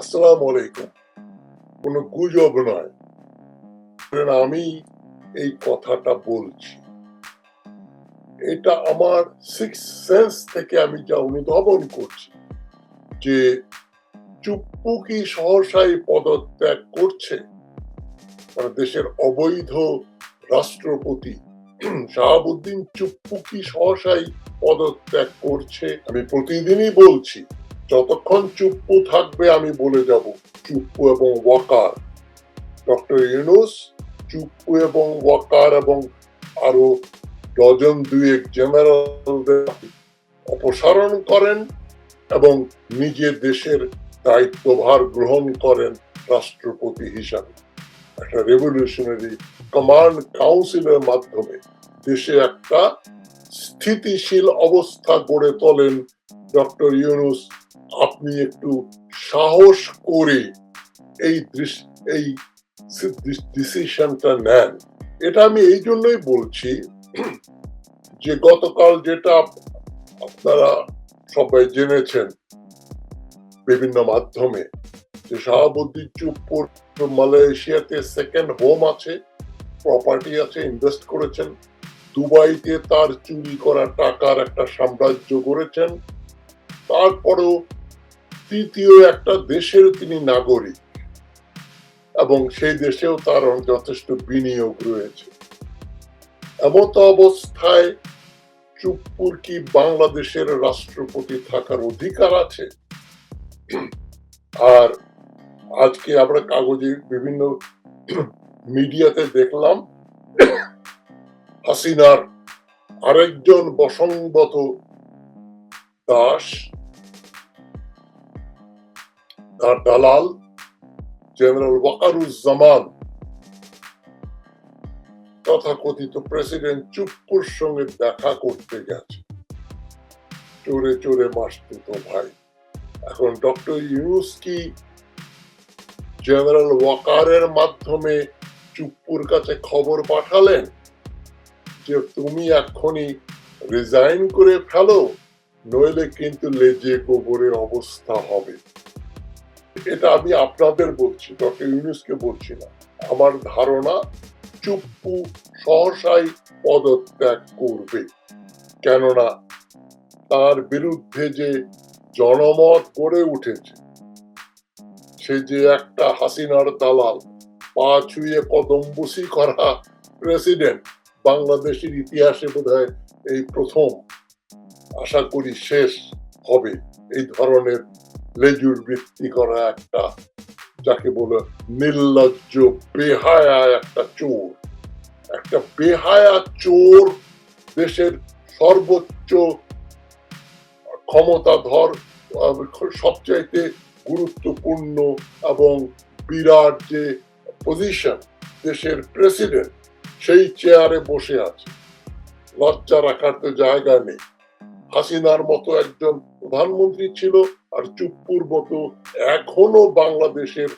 আসসালামু আলাইকুম। কোনো গুজব নয়। আমি এই কথাটা বলছি। এটা আমার সিক্স সেন্স থেকে আমি যা অনুধাবন করছি যে চুপ্পু কি সহসাই পদত্যাগ করছে দেশের অবৈধ রাষ্ট্রপতি শাহাবুদ্দিন চুপ্পু কি সহসাই পদত্যাগ করছে। আমি প্রতিদিনই বলছি যতক্ষণ চুপ্পু থাকবে আমি বলে যাব, চুপ্পু এবং ওয়াকার। ডক্টর ইউনুস, চুপ্পু এবং ওয়াকার এবং আরও ডজন দুয়েক জেনারেলদের অপসারণ করেন এবং নিজের দেশের দায়িত্বভার গ্রহণ করেন রাষ্ট্রপতি হিসাবে। একটা রেভলিউশনারি কমান্ড কাউন্সিলের মাধ্যমে দেশে একটা স্থিতিশীল অবস্থা গড়ে তোলেন ডক্টর ইউনুস। আপনি একটু সাহস করে এই এই ডিসিশনটা নেন। এটা আমি এই জন্যই বলছি যে গতকাল যেটা আপনারা সবাই জেনেছেন বিভিন্ন মাধ্যমে যে শাহাবুদ্দিন চুপ্পুর মালয়েশিয়াতে সেকেন্ড হোম আছে প্রপার্টি আছে ইনভেস্ট করেছেন। দুবাইতে তার চুরি করা টাকার একটা সাম্রাজ্য গড়েছেন। তারপরেও তৃতীয় একটা দেশের তিনি নাগরিক এবং সেই দেশেও তার যথেষ্ট বিনিয়োগ রয়েছে। এমত অবস্থায় চুপ্পুর কি বাংলাদেশের রাষ্ট্রপতি থাকার অধিকার আছে? আর আজকে আমরা কাগজে বিভিন্ন মিডিয়াতে দেখলাম হাসিনার আরেকজন বসংগত দাস, তার দালাল, জেনারেল ওয়াকারুজ্জামান, তথাকথিত প্রেসিডেন্ট চুপ্পুর সঙ্গে দেখা করতে গেছে। চোরে চোরে তো ভাই। এখন ডক্টর ইউনুস কি জেনারেল ওয়াকারের মাধ্যমে চুপ্পুর কাছে খবর পাঠালেন? যে তুমি এক্ষুনি রিজাইন করে ফেলো, নইলে কিন্তু লেজে গোবরের অবস্থা হবে। এটা আমি আপনাদের বলছি, ডক্টর ইউনুসকে বলছি না। আমার ধারণা চুপ্পু সহসাই পদত্যাগ করবে। কেননা তার বিরুদ্ধে যে জনমত গড়ে উঠেছে, সে যে একটা হাসিনার দালাল, পা ছুঁয়ে কদম বুসি করা প্রেসিডেন্ট বাংলাদেশের ইতিহাসে বোধহয় এই প্রথম, আশা করি শেষ হবে এই ধরনের লেজুর বৃত্তি করা একটা, যাকে বলে নির্লজ্জ বেহায়া একটা চোর। একটা বেহায়া চোর দেশের সর্বোচ্চ ক্ষমতাধর সবচাইতে গুরুত্বপূর্ণ এবং বিরাট যে পজিশন দেশের প্রেসিডেন্ট সেই চেয়ারে বসে আছে। লজ্জা রাখার তো জায়গা নেই। হাসিনার মতো একজন প্রধানমন্ত্রী ছিল আর চুপ্পুর মতো এখনও বাংলাদেশের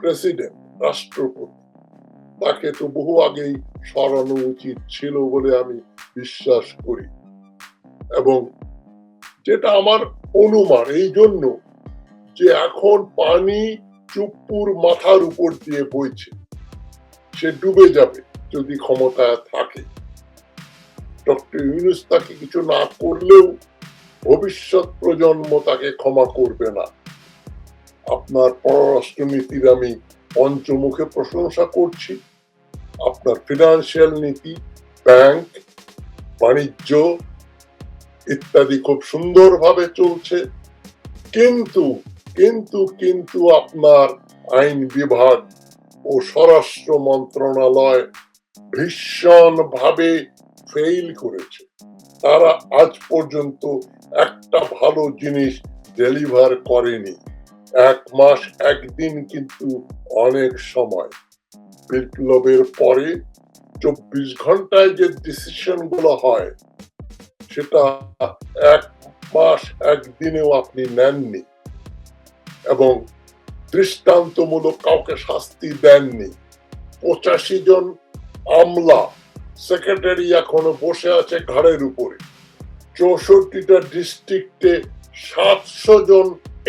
প্রেসিডেন্ট, রাষ্ট্রপতি। তাকে তো বহু আগেই সরানো উচিত ছিল বলে আমি বিশ্বাস করি। এবং যেটা আমার অনুমান, এই জন্য যে এখন পানি চুপ্পুর মাথার উপর দিয়ে বইছে, সে ডুবে যাবে। যদি ক্ষমতায় থাকে, ডক্টর ইউনুস তাকে কিছু না করলেও ভবিষ্যৎ প্রজন্ম তাকে ক্ষমা করবে না। আপনার পররাষ্ট্রনীতির আমি পঞ্চমুখে প্রশংসা করছি। আপনার ফিনান্সিয়াল নীতি ব্যাংক বাণিজ্য ইত্যাদি খুব সুন্দরভাবে চলছে। কিন্তু কিন্তু কিন্তু আপনার আইন বিভাগ ও স্বরাষ্ট্র মন্ত্রণালয় ভীষণ ভাবে ফেইল করেছে। তারা আজ পর্যন্ত একটা ভালো জিনিস ডেলিভার করেনি। এক মাস, একদিন কিন্তু অনেক সময়। বিপ্লবের পরে চব্বিশ ঘন্টায় যে ডিসিশনগুলো হয়, সেটা এক মাস, একদিনেও আপনি নেননি এবং দৃষ্টান্তমূলক কাউকে শাস্তি দেননি। পঁচাশি জন আমলা সেক্রেটারি এখনও বসে আছে ঘাড়ের উপরে। চৌষট্টিটা ডিস্ট্রিক্টে সাতশো জন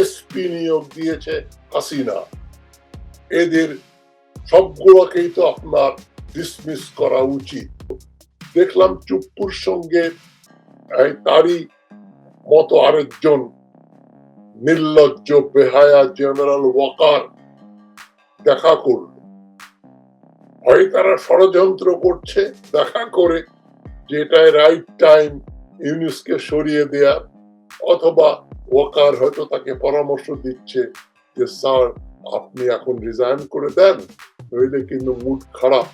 এসপি নিয়োগ দিয়েছে হাসিনা। এদের সবগুলোকেই তো আপনার ডিসমিস করা উচিত। দেখলাম চুপ্পুর সঙ্গে তারই মতো আরেকজন নির্লজ্জ বেহায়া জেনারেল ওয়াকার দেখা করল। হয় তারা ষড়যন্ত্র করছে, দেখা করে যে এটাই রাইট টাইম ইউনিসকে সরিয়ে দেয়া, অথবা ওয়াকার হয়তো তাকে পরামর্শ দিচ্ছে যে, স্যার, আপনি এখন রিজাইন করে দেন, নইলে কিন্তু মুড খারাপ,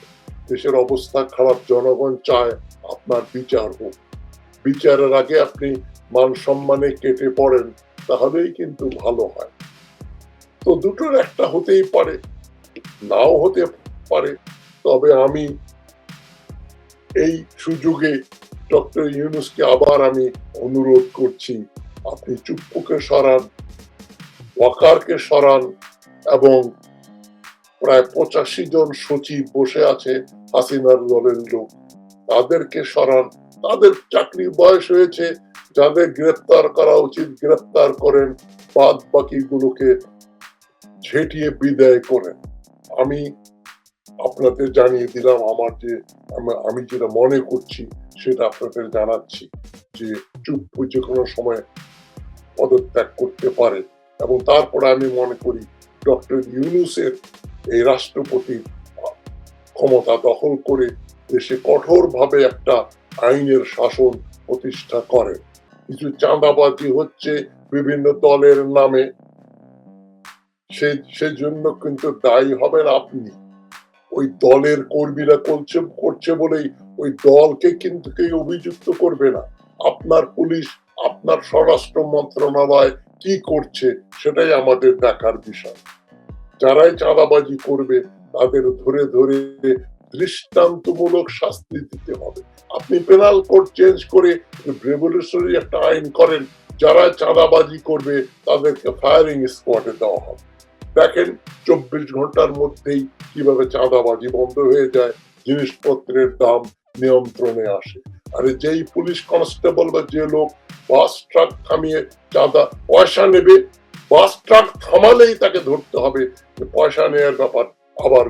দেশের অবস্থা খারাপ, জনগণ চায় আপনার বিচার হোক। বিচারের আগে আপনি মান সম্মানে কেটে পড়েন, তাহলেই কিন্তু ভালো হয়। তো দুটোর একটা হতেই পারে, নাও হতে পারে তবে আমি এই সুযোগে ডক্টর ইউনুসকে আবার আমি অনুরোধ করছি, আপনি চুপ্পুকে সরান, ওয়াকারকে সরান এবং প্রায় পঁচাশি জন সচিব বসে আছে হাসিনার দলের লোক, তাদেরকে সরান। তাদের চাকরি বয়স হয়েছে, যাদের গ্রেপ্তার করা উচিত, গ্রেপ্তার করেন বাদ বাকি গুলোকে ঝেঁটিয়ে বিদায় করেন। আমি আপনাদের জানিয়ে দিলাম আমার যে আমি যেটা মনে করছি সেটা আপনাদের জানাচ্ছি যে চুপ যে কোনো সময় পদত্যাগ করতে পারে। এবং তারপরে আমি মনে করি ডক্টর ইউনুসের এই রাষ্ট্রপতির ক্ষমতা দখল করে দেশে কঠোরভাবে একটা আইনের শাসন প্রতিষ্ঠা করে। কিছু চাঁদাবাজি হচ্ছে বিভিন্ন দলের নামে। সে, সেজন্য কিন্তু দায়ী হবেন আপনি। ওই দলের কর্মীরা করছে করছে বলেই ওই দলকে কিন্তু কেউ অভিযুক্ত করবে না। আপনার পুলিশ, আপনার স্বরাষ্ট্র মন্ত্রণালয় কি করছে সেটাই আমাদের দেখার বিষয়। যারাই চাঁদাবাজি করবে, তাদের ধরে ধরে দৃষ্টান্তমূলক শাস্তি দিতে হবে। আপনি পেনাল কোড চেঞ্জ করে রেভলিউশনারি একটা আইন করেন যারা চাঁদাবাজি করবে, তাদেরকে ফায়ারিং স্কোয়াডে দেওয়া হবে। দেখেন, চব্বিশ ঘণ্টার মধ্যেই কীভাবে চাঁদাবাজি বন্ধ হয়ে যায়, জিনিসপত্রের দাম নিয়ন্ত্রণে আসে। আর যেই পুলিশ কনস্টেবল বা যে লোক বাস ট্রাক থামিয়ে চাঁদা, পয়সা নেবে, বাস ট্রাক থামালেই তাকে ধরতে হবে, যে পয়সা নেওয়ার ব্যাপার আবার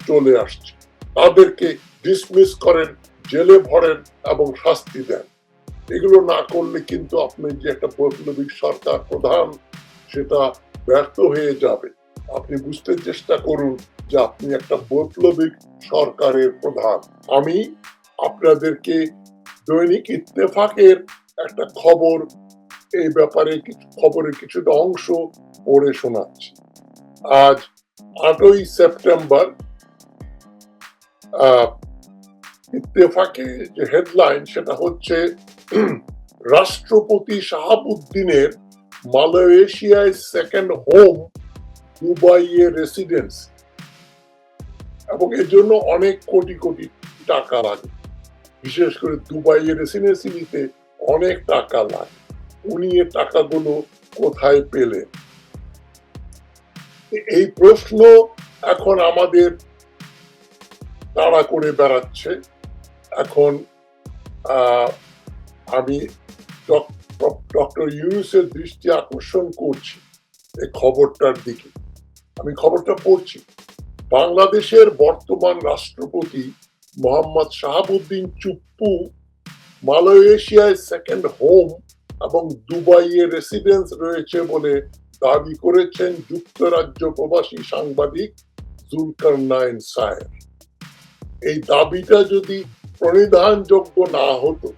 চলে আসছে। তাদেরকে ডিসমিস করেন, জেলে ভরেন এবং শাস্তি দেন। এগুলো না করলে কিন্তু আপনি যে একটা বৈপ্লবিক সরকার প্রধান, সেটা ব্যর্থ হয়ে যাবে। আপনি বুঝতে চেষ্টা করুন যে আপনি একটা বৈপ্লবিক সরকারের প্রধান। আমি আপনাদেরকে দৈনিক ইত্তেফাকের একটা খবর, এই ব্যাপারে কিছু খবরের কিছুটা অংশ পড়ে শোনাচ্ছি। আজ আটই সেপ্টেম্বর ইত্তেফাকে যে হেডলাইন সেটা হচ্ছে, রাষ্ট্রপতি শাহাবুদ্দিনের মালয়েশিয়ায় সেকেন্ড হোম দুবাইয়ে রেসিডেন্স এবং এর জন্য অনেক কোটি কোটি টাকা লাগে। বিশেষ করে দুবাইয়ের রেসিডেন্সি নিতে অনেক টাকা লাগে। উনি এ টাকাগুলো কোথায় পেলেন? এই প্রশ্ন এখন আমাদের তাড়া করে বেড়াচ্ছে। এখন আমি ডক্টর ইউনুসের দৃষ্টি আকর্ষণ করছি। এই খবরটার দিকে। আমি খবরটা পড়ছি। বাংলাদেশের বর্তমান রাষ্ট্রপতি মোহাম্মদ শাহাবুদ্দিন চুপ্পু মালয়েশিয়ায় সেকেন্ড হোম এবং দুবাইয়ে রেসিডেন্স রয়েছে বলে দাবি করেছেন যুক্তরাজ্য প্রবাসী সাংবাদিক জুলকার নাইন সায়ের এই দাবিটা যদি প্রণিধানযোগ্য না হতো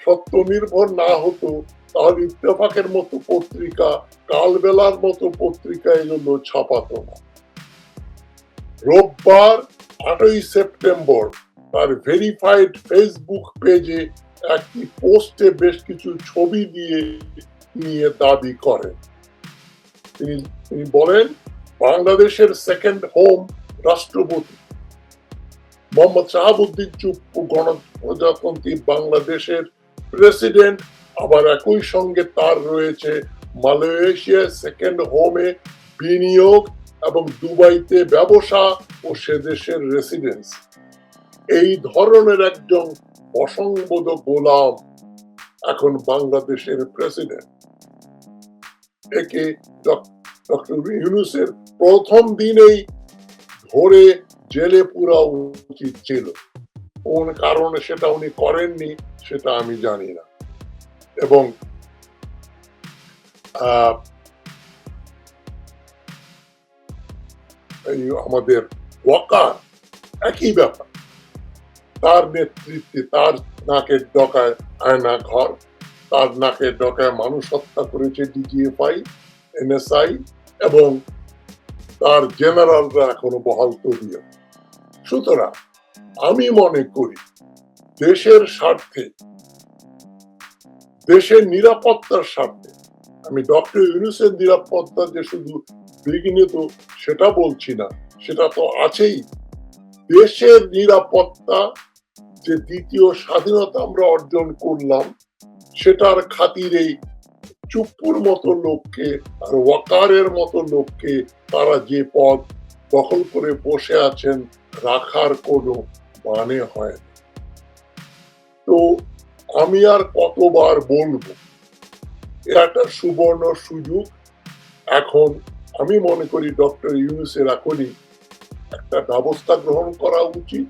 সত্য নির্ভর না হতো তাহলে ইত্তেফাকের মতো পত্রিকা, কালবেলার মতো পত্রিকা এগুলো ছাপাতো না। রোববার আটই সেপ্টেম্বর তার ভেরিফাইড ফেসবুক পেজে একটি পোস্টে বেশ কিছু ছবি দিয়ে নিয়ে দাবি করেন। তিনি তিনি বলেন, বাংলাদেশের সেকেন্ড হোম রাষ্ট্রপতি মোহাম্মদ শাহাবুদ্দিন চুপ্পু গণপ্রজাতন্ত্রী বাংলাদেশের প্রেসিডেন্ট আবার একই সঙ্গে তার রয়েছে মালয়েশিয়া সেকেন্ড হোমে বিনিয়োগ এবং দুবাইতে ব্যবসা ও সে দেশের রেসিডেন্স এই ধরনের একজন অসংবোধ গোলাম এখন বাংলাদেশের প্রেসিডেন্ট একে ডক্টর ইউনুসের প্রথম দিনেই ধরে জেলে পুরা উচিত ছিল। কোন কারণে সেটা উনি করেননি, সেটা আমি জানি না। এবং আমাদের ওয়াকার একই ব্যাপার। তার নেতৃত্বে, তার নাকের ডকায় আয়না ঘর, তার নাকের ডকায় মানুষ হত্যা করেছে ডিজিএফআই, এনএসআই এবং তার জেনারেলরা এখনও বহাল তবিয় সুতরাং আমি মনে করি দেশের স্বার্থে দেশের নিরাপত্তার স্বার্থে আমি ডক্টর ইউনুসের নিরাপত্তা যে শুধু বিঘ্নিত, সেটা বলছি না, সেটা তো আছেই। দেশের নিরাপত্তা যে দ্বিতীয় স্বাধীনতা আমরা অর্জন করলাম, সেটার খাতিরেই চুপ্পুর মতো লোককে আর ওয়াকারের মতো লোককে তারা যে পদ দখল করে বসে আছেন, রাখার কোনো মানে হয় তো আমি আর কতবার বলব? একটা সুবর্ণ সুযোগ। এখন আমি মনে করি ডক্টর ইউনুসের এখনই একটা ব্যবস্থা গ্রহণ করা উচিত।